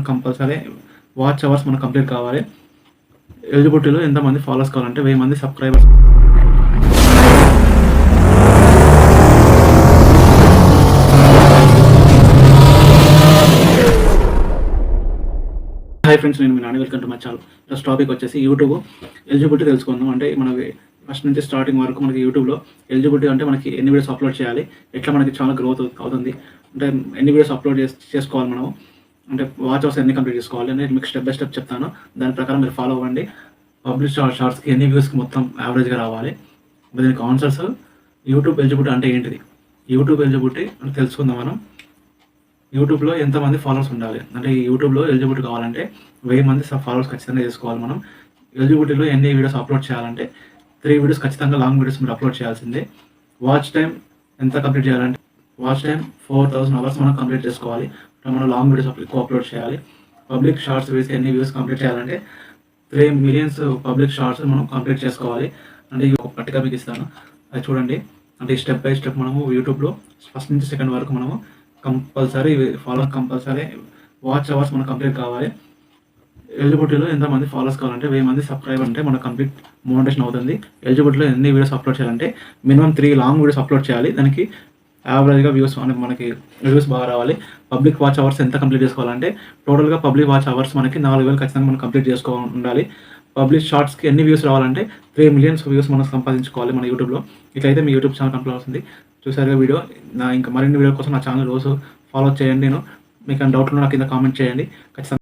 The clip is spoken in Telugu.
మనకు కంపల్సరీ వాచ్ అవర్స్ మనకు కంప్లీట్ కావాలి. ఎలిజిబిలిటీలో ఎంతమంది ఫాలోస్ కావాలంటే వెయ్యి మంది సబ్స్క్రైబర్స్ హాయ్ ఫ్రెండ్స్ నేను మీ Nani. Welcome to my channel first topic వచ్చేసి యూట్యూబ్ ఎలిజిబిలిటీ తెలుసుకుందాం. అంటే మనకి ఫస్ట్ నుంచి స్టార్టింగ్ వరకు మనకి యూట్యూబ్లో ఎలిజిబిలిటీ అంటే మనకి ఎన్ని వీడియోస్ అప్లోడ్ చేయాలి ఎట్లా మనకి చాలా గ్రోత్ అవుతుంది అంటే ఎన్ని వీడియోస్ అప్లోడ్ చేసుకోవాలి మనం అంటే వాచ్ అవర్స్ ఎన్ని కంప్లీట్ చేసుకోవాలి అనేది మీకు స్టెప్ బై స్టెప్ చెప్తాను. దాని ప్రకారం మీరు ఫాలో అవ్వండి. పబ్లిష్ షార్ట్స్కి ఎన్ని వ్యూస్కి మొత్తం యావరేజ్గా రావాలి. దీనికి ఆన్సర్స్ యూట్యూబ్ ఎలిజిబిలిటీ అంటే ఏంటిది? యూట్యూబ్ ఎలిజిబిలిటీ అంటే తెలుసుకుందాం మనం. యూట్యూబ్లో ఎంతమంది ఫాలోవర్స్ ఉండాలి? అంటే యూట్యూబ్లో ఎలిజిబిలిటీ కావాలంటే వెయ్యి మంది ఫాలోవర్స్ ఖచ్చితంగా చేసుకోవాలి మనం. ఎలిజిబిలిటీలో ఎన్ని వీడియోస్ అప్లోడ్ చేయాలంటే త్రీ వీడియోస్ ఖచ్చితంగా లాంగ్ వీడియోస్ మీరు అప్లోడ్ చేయాల్సిందే. వాచ్ టైం ఎంత కంప్లీట్ చేయాలంటే watch time four thousand hours మనం కంప్లీట్ చేసుకోవాలి. మనం లాంగ్ వీడియోస్ ఎక్కువ అప్లోడ్ చేయాలి. పబ్లిక్ షార్ట్స్ వేసి ఎన్ని వ్యూస్ కంప్లీట్ చేయాలంటే త్రీ మిలియన్స్ పబ్లిక్ షార్ట్స్ మనం కంప్లీట్ చేసుకోవాలి. అంటే ఒక పట్టిక మీకు ఇస్తాను. అది చూడండి. అంటే స్టెప్ బై స్టెప్ మనము యూట్యూబ్లో ఫస్ట్ నుంచి సెకండ్ వరకు మనము compulsory follow compulsory watch hours మనకు కంప్లీట్ కావాలి. ఎలిజిబిలిటీలో ఎంతమంది ఫాలోస్ కావాలంటే వెయ్యి మంది సబ్స్క్రైబర్ అంటే మనకు కంప్లీట్ మోనిటేషన్ అవుతుంది. ఎలిజిబిలిటీలో ఎన్ని వీడియోస్ అప్లోడ్ చేయాలంటే minimum three long videos upload చేయాలి. దానికి యావరేజ్గా వ్యూస్ మనకి మనకి వ్యూస్ బాగా రావాలి. పబ్లిక్ వాచ్ అవర్స్ ఎంత కంప్లీట్ చేసుకోవాలంటే టోటల్గా పబ్లిక్ వాచ్ అవర్స్ మనకి నాలుగు వేలు ఖచ్చితంగా మనం కంప్లీట్ చేసుకో ఉండాలి. పబ్లిక్ షార్ట్స్కి ఎన్ని వ్యూస్ రావాలంటే త్రీ మిలియన్స్ వ్యూస్ మనం సంపాదించుకోవాలి మన యూట్యూబ్లో ఇట్లయితే మీ యూట్యూబ్ ఛానల్ కంప్లీట్ అవుతుంది. చూసారుగా వీడియో? నా ఇంకా మరిన్ని వీడియో కోసం నా ఛానల్ రోజు ఫాలో చేయండి నేను. మీకు డౌట్ ఉన్నా నాకు కింద కామెంట్ చేయండి. ఖచ్చితంగా